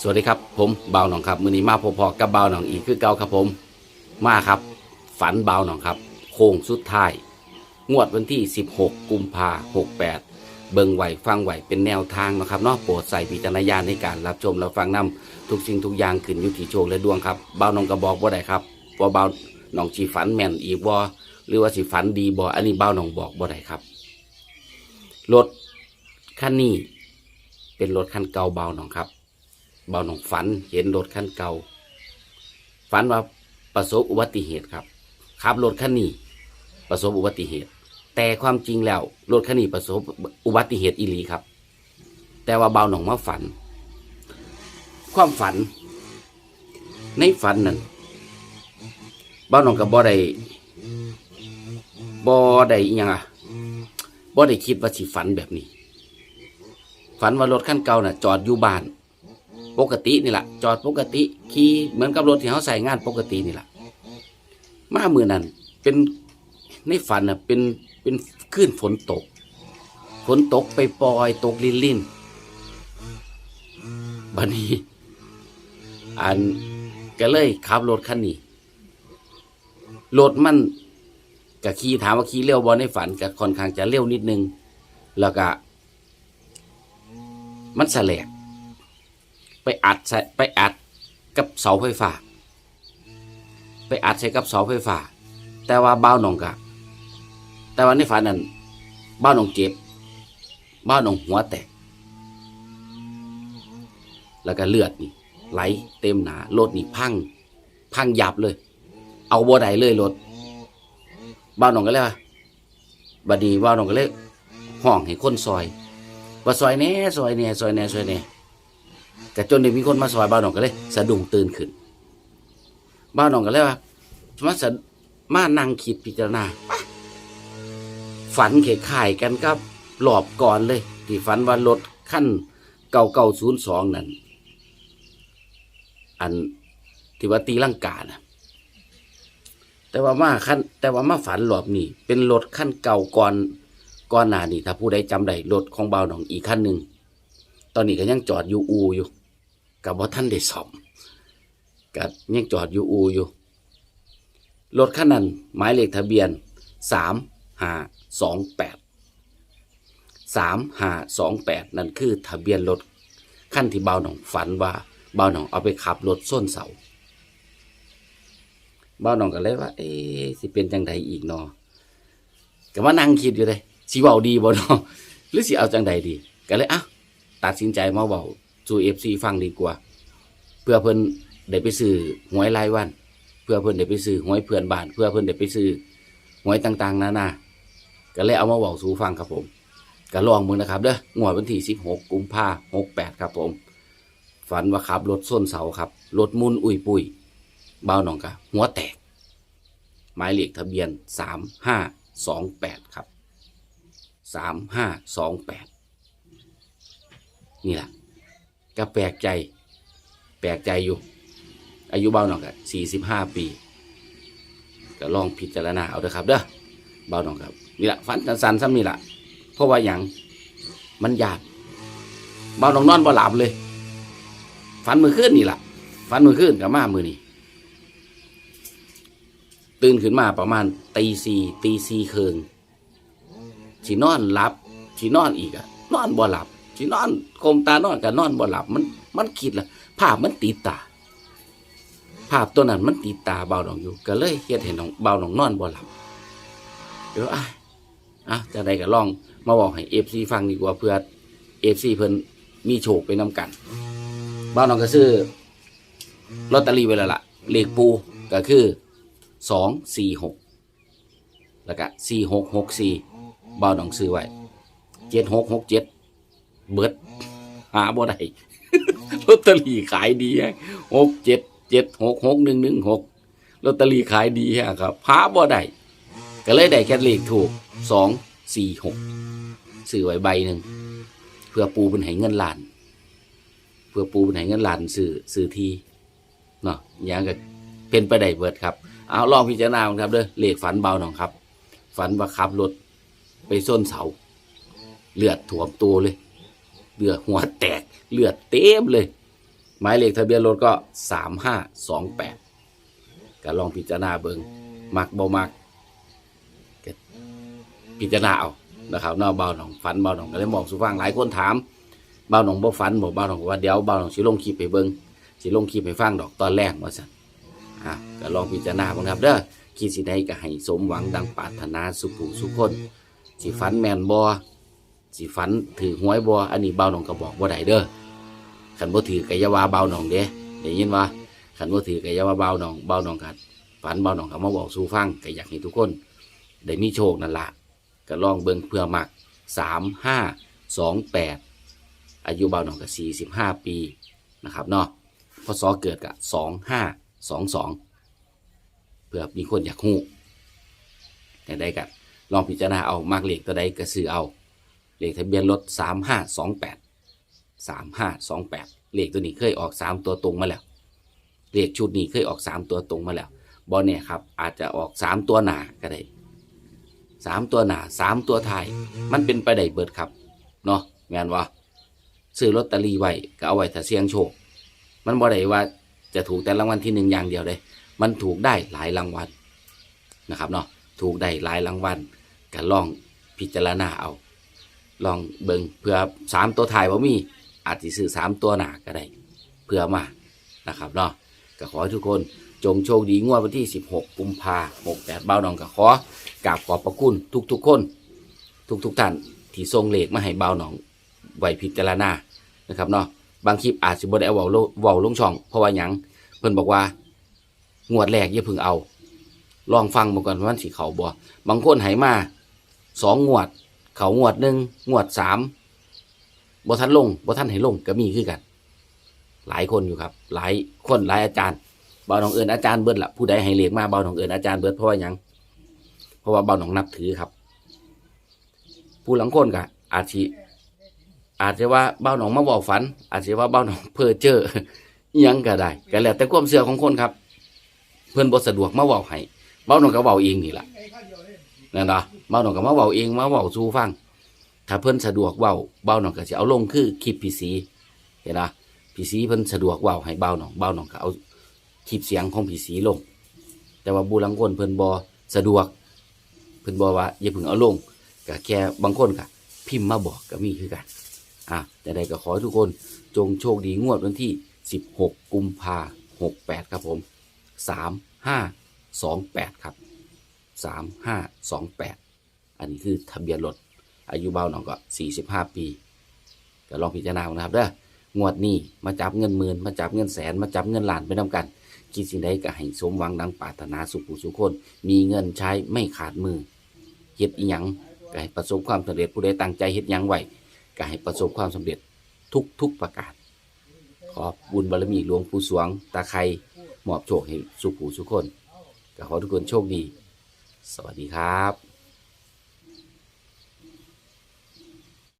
สวัสดีครับผมบ่าวหนองครับมือนี้มาพอๆกับบ่าวหนองอีกคือเก่าครับผม มาครับ ฝันบ่าวหนองครับ โค้งสุดท้าย งวดวันที่ 16 กุมภา68เบิ่งไหวฟังไหวเป็นแนวทางนะครับเนาะโปรดใส่พิจารณญาณในการรับชมและฟังนำทุกสิ่งทุกอย่างขึ้นอยู่ที่โชคและดวงครับบ่าวหนองก็บอกว่าได้ครับว่าบ่าวหนองสีฝันแม่นอีกบ่หรือว่าสิฝันดีบ่อันนี้บ่าวหนองบอกบ่ได้ครับรถคันนี้เป็นรถคันเก่าเบาหนองครับ เบาหนองฝันเห็นรถคันเก่าฝันว่าประสบอุบัติเหตุครับขับรถคันนี้ ประสบอุบัติเหตุ แต่ความจริงแล้วรถคันนี้ประสบอุบัติเหตุอีหลีครับ แต่ว่าเบาหนองมาฝัน ความฝัน ในฝันนั้นเบาหนองกับบ่ได้บ่ได้ยังอะบ่ได้คิดว่าสิฝันแบบนี้ ฝันว่ารถคันเก่าน่ะ จอดอยู่บ้าน ปกตินี่แหละจอดปกติขี่เหมือนกับรถที่เขาใส่งานปกตินี่แหละมามือนั้นเป็นในฝันน่ะเป็นเป็นคลื่นฝนตก ฝนตกไปปล่อยตกลินลินบัดนี้อันก็เลยขับรถคันนี้รถมันกับขี่ถามว่าขี่เร็วบอในฝันก็ค่อนข้างจะเร็วนิดนึง แล้วก็มันแสลก ไปอัดใส่ไปอัดกับเสาไฟฟ้า ไปอัดใส่กับเสาไฟฟ้า แต่ว่าเบ้าหนองกะแต่ว่าในฝันนั้นเบ้าหนองเจ็บเบ้าหนองหัวแตก แล้วก็เลือดนี่ไหลเต็มหนารถนี่พัง พังยับเลย เอาบัวใดเลยรถบ้าหนองก็เลยว่าบัดนี้บ้าหนองก็เลยห้องให้คนซอยว่าซอยแน่ซอยแน่ซอยแน่ซอยแน่ แต่จนได้มีคนมาซอยบ้าวหนองก็เลย สะดุ้งตื่นขึ้นบ้าวหนองก็เลยว่ามาสะมานั่งคิดพิจารณา ฝันเขข่ายกันกับหลอบก่อนเลย ที่ฝันว่ารถขั้นเก่าเก่าศูนย์สองนั่นอันที่ว่าตีลังกานะแต่ว่ามาขั้นแต่ว่ามาฝันหลอบนี่เป็นรถขั้นเก่าก่อนก่อนหน้านี่ถ้าผู้ใดจำได้รถของบ่าหนองอีกขั้นหนึ่ง ตอนนี้ก็ยังจอดอยู่อูอยู่กับว่าท่านได้ซ่อมกับยังจอดอยู่อูอยู่รถคันนั้นหมายเลขทะเบียนสามห้าสองแปดสามห้าสองแปดนั่นคือทะเบียนรถขั้นที่เบาหนองฝันว่าเบาหนองเอาไปขับรถส้นเสาเบาหนองก็เลยว่า เอ๊ะสิเป็นจังใดอีกเนาะก็มานั่งคิดอยู่เลยสิเบาดีบ่เนาะหรือสิเอาจังใดดีก็เลยอะ ตัดสินใจมาเบาสู่เอฟซีฟังดีกว่า เพื่อเพื่อนเด้ไปซื้อหวยรายวัน เพื่อเพื่อนเด้ไปซื้อหวยเพื่อนบ้าน เพื่อเพื่อนเด้ไปซื้อหวยต่างๆนานาก็เลยเอามาเบาสู่ฟังครับผมก็ลองมึงนะครับเด้องวดวันที่สิบหกกุมภาหกแปดครับผม ฝันว่าขับรถส้นเสาครับรถมุนอุ้ยปุยเบาหน่องกะหัวแตก หมายเลขทะเบียนสามห้าสองแปดครับสามห้าสองแปด นี่แหละก็แปลกใจ แปลกใจอยู่ อายุเบาหน่อยก็สี่สิบห้าปีก็ลองพิจารณาเอาเถอะครับ เด้อเบาหน่อยครับนี่แหละฝันสันซ้ำนี่แหละเพราะว่าอย่างมันยากเบาหน่องนอนบ่หลับเลยฝันมือขึ้นนี่แหละฝันมือขึ้นกับมามือนี่ตื่นขึ้นมาประมาณตีสี่ตีสี่เคืองสีนอนหลับสีนอนอีกอะนอนบ่หลับ สินอนคมตานอนกับนอนบ่หลับมัน มันคิดละภาพมันติดตา ภาพตัวนั้นมันติดตาเบาหนองอยู่ ก็เลยเฮ็ดให้น้องเบาหนองนอนบ่หลับเดี๋ยวอะอะจะได้ก็ลองมาบอกให้เอฟซีฟังดีกว่าเพื่อเอฟซีเพิ่นมีโชคไปนำกันเบาหนองก็ซื้อลอตเตอรี่ไว้แล้วล่ะเลขปูก็คือสองสี่หกแล้วก็สี่หกหกสี่เบาหนองซื้อไว้เจ็ดหกหกเจ็ด เบิด หาบ่ได้ลอตเตอรี่ขายดีหกเจ็ดเจ็ดหกหกหนึ่งหนึ่งหกลอตเตอรี่ขายดีฮะครับหาบ่ได้ก็เลยได้แค่เลขถูกสองสี่หกซื้อไว้ใบหนึ่งเพื่อปูเป็นให้เงินล้าน เพื่อปูเป็นให้เงินล้านซื้อซื้อทีเนาะอย่างก็เป็นไปได้เบิดครับ เอาลองพิจารณาครับเด้อเลขฝันเบาหน่อยครับ ฝันว่าขับรถไปส้นเสา เลือดถ่วมตัวเลย เลือดหัวแตกเลือดเต็มเลย หมายเลขทะเบียนรถก็สามห้าสองแปดก็ลองพิจารณาเบิงมักบ่มักก็พิจารณาเอานะครับเนอกเบาหนองฝันเบาหนองก็เลยบอกสุฟังหลายคนถามเบาหนองบ่ฝันบอกเบาหนองว่าเดี๋ยวเบาหนองสิลงคลิปไปเบิงสิลงคลิปไปฟังดอกตอนแรกว่าซั่นอะก็ลองพิจารณาบ้างครับเด้อคิดสิได้ก็ให้สมหวังดังปรารถนาสุขสุขคนสิฝันแมนบอ สิฝันถือหวยบออันนี้เบาหนองก็บอกบ่ได้เด้อขันบ่ถือกะอยาวาเบาหนองเด้ได้ยินว่าขันบ่ถือกะอยาวาเบาหนองเบาหนองกัดฝันเบาหนองก็มาบอกสู่ฟังก็อยากให้ทุกคน ได้มีโชคนั่นละก็ลองเบิ่งเพื่อมักสามห้าสองแปดอายุเบาหนองก็สี่สิบห้าปีนะครับเนาะพศเกิดกับสองห้าสองสองเพื่อมีคนอยากฮู้แต่ได้กันลองพิจารณาเอามากเลขตัวใดก็ซื้อเอา เลขทะเบียนรถสามห้าสองแปดสามห้าสองแปดเลขตัวนี้เคยออกสามตัวตรงมาแล้ว เลขชุดนี้เคยออกสามตัวตรงมาแล้วบอเนี่ยครับ อาจจะออกสามตัวหนาก็ได้สามตัวหนาสามตัวท้ายมันเป็นไปได้เบิดครับเนาะงานว่าซื้อลอตเตอรี่ไว้ก็เอาไว้ถ้าเสี่ยงโชค มันบ่ได้ว่าจะถูกแต่รางวัลที่หนึ่งอย่างเดียวเลยมันถูกได้หลายรางวัลนะครับเนาะถูกได้หลายรางวัลก็ลองพิจารณาเอา ลองเบิงเพื่อสามตัวถ่ายว่ามีอาจจะซื้อสามตัวหนาก็ได้เพื่อมานะครับเนาะก็ขอให้ทุกคนจงโชคดีงวดวันที่ 16 กุมภาหกแปดเบ้าน้องก็ขอกราบขอบพระคุณทุกๆคน ทุกๆท่านที่ส่งเลขมาให้เบ้าน้องไว้พิจารณานะครับเนาะบางคลิปอาจจะบ่ได้เอาเว้าลงเว้าลงช่อง เพราะว่าหยังเพิ่นบอกว่างวดแรกอย่าเพิ่งเอา ลองฟังมาก่อนว่ามันสิเขาบ่บางคนให้มาสองงวด เขางวดหนึ่งงวดสามบ่ทันลงบ่ทันให้ลงก็มีคือกัน หลายคนอยู่ครับ หลายคนหลายอาจารย์เบาหนองเอิญอาจารย์เบิดละผู้ใดให้เรียกมาเบาหนองเอิญอาจารย์เบิดเพราะว่ายังเพราะว่าเบาหนองนับถือครับ ผู้หลังคนก็อาจสิอาจจะว่าเบาหนองมาบอกฝัน อาจจะว่าเบาหนองเพ้อเจ้อยังก็ได้ก็แล้วแต่ความเชื่อของคนครับ เพื่อนบ่สะดวกมาเว้าให้เบาหนองก็เว้าเองนี่แหละ นั่นเนาะเบาหนองก็มาเว้าเองมาเว้าสู่ฟัง ถ้าเพิ่นสะดวกเว้าเบาหนองก็สิเอาลงคือคลิปพี่สีเห็นนะพี่สีเพิ่นสะดวกเว้าให้เบาหนองเบาหนองก็เอาคลิปเสียงของพี่สีลง แต่ว่าบูลังคนเพิ่นบ่สะดวก เพิ่นบอว่าอย่าเพิ่งเอาลงก็แค่บางคนก็พิมพ์มาบอกก็มีคือกันอะแต่ใดก็ขอให้ทุกคนจงโชคดีงวดวันที่ 16 กุมภา68 ครับผม 3528 ครับ 3528 อันนี้คือทะเบียนรถอายุเบาหน่องก็ 45 ปีก็ลองพิจารณานะครับเด้องวดนี้มาจับเงินหมื่นมาจับเงินแสนมาจับเงินล้านไปนำกันคิดสิ่งใดก็ให้สมหวังดังปรารถนาสุขผู้สุขคน มีเงินใช้ไม่ขาดมือเฮ็ดอีหยังก็ให้ประสบความสำเร็จผู้ใดตั้งใจเฮ็ดหยังไว้ก็ให้ประสบความสำเร็จทุกทุกประการ ขอบุญบารมีหลวงปู่สวง ตาไครมอบโชคให้สุขผู้สุขคนก็ขอทุกคนโชคดี สวัสดีครับ